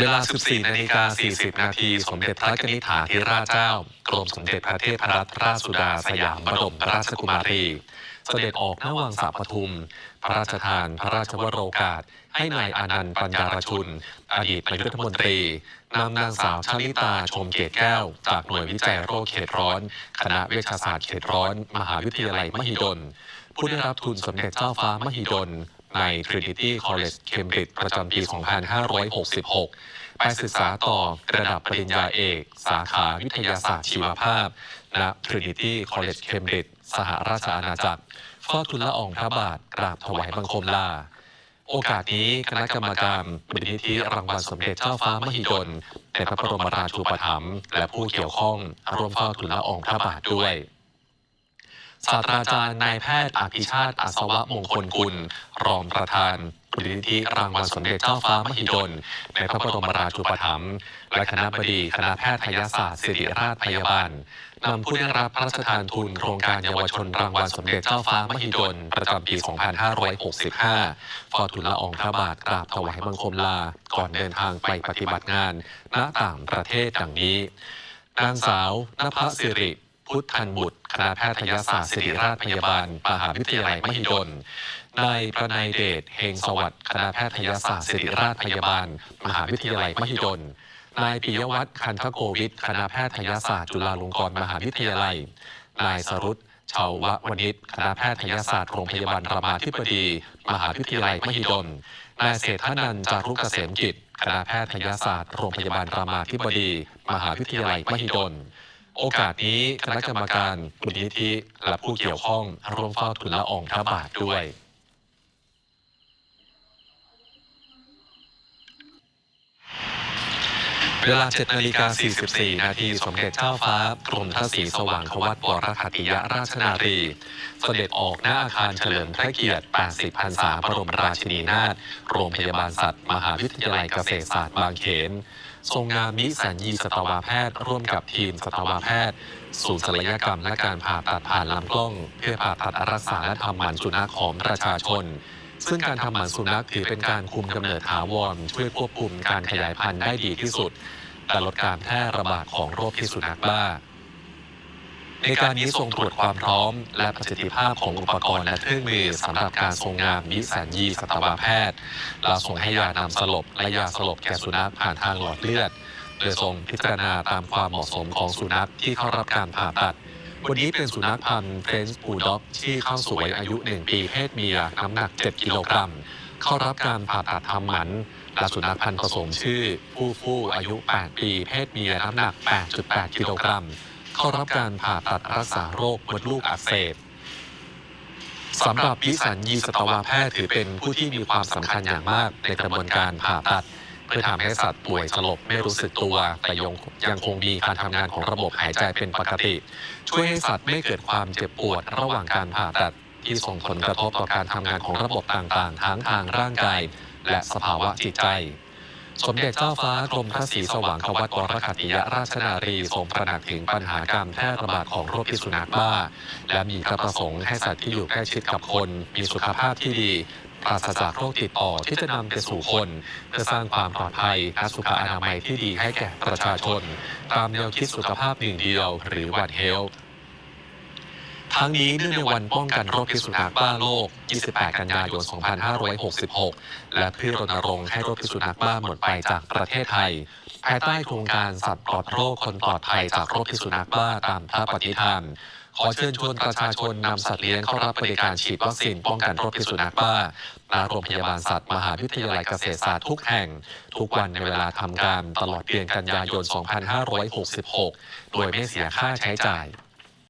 เวลา 14นาฬิกา40 นาที สมเด็จพระนิธิถาธิราชเจ้า กรมสมเด็จพระเทพรัตนราชสุดาสยามบรมราชกุมารี เสด็จออกนวังสาปทุม พระราชทานพระราชวโรกาส ให้นายอานันต์ปัญญารชุน อดีตนายกรัฐมนตรีนำนางสาวชลิตาชมเกตแก้ว จากหน่วยวิจัยโรคเขตร้อน คณะเวชศาสตร์เขตร้อน มหาวิทยาลัยมหิดล ผู้ได้รับทุนสมเด็จเจ้าฟ้ามหิดล ใน Trinity College Cambridge ประจำปี 2566 ไปศึกษาต่อระดับปริญญาเอก สาขาวิทยาศาสตร์ชีวภาพ ณ Trinity College Cambridge สหราชอาณาจักรเฝ้าทุนละอองพระบาทกราบถวายบังคมลา โอกาสนี้คณะกรรมการมูลนิธิรางวัลสมเด็จเจ้าฟ้ามหิดลในพระบรมราชูปถัมภ์และผู้เกี่ยวข้องร่วมเฝ้าทุนละอองพระบาทด้วย ศาสตราจารย์นายแพทย์อภิชาติอัศวะมงคลกุล รองประธานมูลนิธิรางวัลสมเด็จเจ้าฟ้ามหิดล ในพระบรมราชูปถัมภ์และคณะบดีคณะแพทยศาสตร์ศิริราชพยาบาลนำผู้ได้รับพระราชทานทุนโครงการเยาวชนรางวัลสมเด็จเจ้าฟ้ามหิดล ประจำปี 2565ฟอทุนละอองพระบาทกราบถวายบังคมลา ก่อนเดินทางไปปฏิบัติงานณต่างประเทศดังนี้ นางสาวนภสิริ พุทธันบุตรคณะแพทยศาสตร์ศิริราชพยาบาล มหาวิทยาลัยมหิดล นายประนายเดชเฮงสวัสดิ์คณะแพทยศาสตร์ศิริราชพยาบาล มหาวิทยาลัยมหิดล นายปิยวัฒน์คันทโกวิทย์คณะแพทยศาสตร์จุฬาลงกรณ์มหาวิทยาลัย นายสรุตชาวววณิชคณะแพทยศาสตร์โรงพยาบาลรามาธิบดี มหาวิทยาลัยมหิดล นายเศรษฐนันท์จารุกเกษมกิจ คณะแพทยศาสตร์โรงพยาบาลรามาธิบดี มหาวิทยาลัยมหิดล โอกาสนี้คณะกรรมการมูลนิธิและผู้เกี่ยวข้องร่วมเฝ้าทุนละอองพระบาทด้วย เวลา7นาฬิกา44 นาทีสมเด็จเจ้าฟ้ากรมทศีสว่างควัตวรคติยราชนารี เสด็จออกหน้าอาคารเฉลิมพระเกียรติ 80พรรษาบรมราชินีนาถโรงพยาบาลสัตว์ มหาวิทยาลัยเกษตรศาสตร์บางเขน ทรงงานมิสัญญีสัตวแพทย์ ร่วมกับทีมสัตวแพทย์ ศูนย์ศัลยกรรมและการผ่าตัดผ่านลำกล้อง เพื่อผ่าตัดรักษาและทำหมันสุนัขของประชาชน ซึ่งการทำหมันสุนัขถือเป็นการคุมกำเนิดถาวรช่วยควบคุมการขยายพันธุ์ได้ดีที่สุด แต่ลดการแพร่ระบาดของโรคพิษสุนัขบ้า ในการนี้ทรงตรวจความพร้อม และประสิทธิภาพของอุปกรณ์และเครื่องมือสำหรับการทรงงานวิสัญญีสัตวแพทย์และทรงให้ยานำสลบและยาสลบแก่สุนัขผ่านทางหลอดเลือด โดยทรงพิจารณาตามความเหมาะสมของสุนัขที่เข้ารับการผ่าตัด วันนี้เป็นสุนัขพันธุ์เฟรนช์บูลด็อกที่เข้าสู่วัยอายุ 1 ปีเพศเมียน้ำหนัก 7 กิโลกรัม เข้ารับการผ่าตัดทำหมันและสุนัขพันธุ์ผสมชื่อผู้ผู้อายุ 8 ปี เพศเมียน้ำหนัก 8.8 กิโลกรัม เข้ารับการผ่าตัดรักษาโรคมดลูกอักเสบสำหรับวิสัญญีสัตวแพทย์ถือเป็นผู้ที่มีความสำคัญอย่างมากในกระบวนการผ่าตัด เพื่อทำให้สัตว์ป่วยสลบไม่รู้สึกตัว แต่ยังยังคงมีการทำงานของระบบหายใจเป็นปกติ ช่วยให้สัตว์ไม่เกิดความเจ็บปวดระหว่างการผ่าตัด ที่ส่งผลกระทบต่อการทำงานของระบบต่างๆ ทั้งทางร่างกาย และสภาวะจิตใจ สมเด็จเจ้าฟ้ากรมพระศรีสว่างควัตวรคติยราชนารีทรงตระหนักถึงปัญหาการแพร่ระบาดของโรคพิษสุนัขบ้า และมีพระประสงค์ให้สัตว์ที่อยู่ใกล้ชิดกับคน มีสุขภาพที่ดีปราศจากโรคติดต่อที่จะนำไปสู่คน เพื่อสร้างความปลอดภัยและสุขอนามัยที่ดีให้แก่ประชาชน ตามแนวคิดสุขภาพหนึ่งเดียว หรือวันเฮล ทั้งนี้เนื่องในวันป้องกันโรคพิษสุนัขบ้าโลก 28 กันยายน 2566 และเพื่อรณรงค์ให้โรคพิษสุนัขบ้าหมดไปจากประเทศไทย ภายใต้โครงการสัตว์ปลอดโรคคนปลอดภัยจากโรคพิษสุนัขบ้าตามพระปฏิฐานขอเชิญชวนประชาชนนำสัตว์เลี้ยงเข้ารับบริการฉีดวัคซีนป้องกันโรคพิษสุนัขบ้าณโรงพยาบาลสัตว์มหาวิทยาลัยเกษตรศาสตร์ทุกแห่ง ทุกวันในเวลาทำการตลอดเดือนกันยายน 2566 โดยไม่เสียค่าใช้จ่าย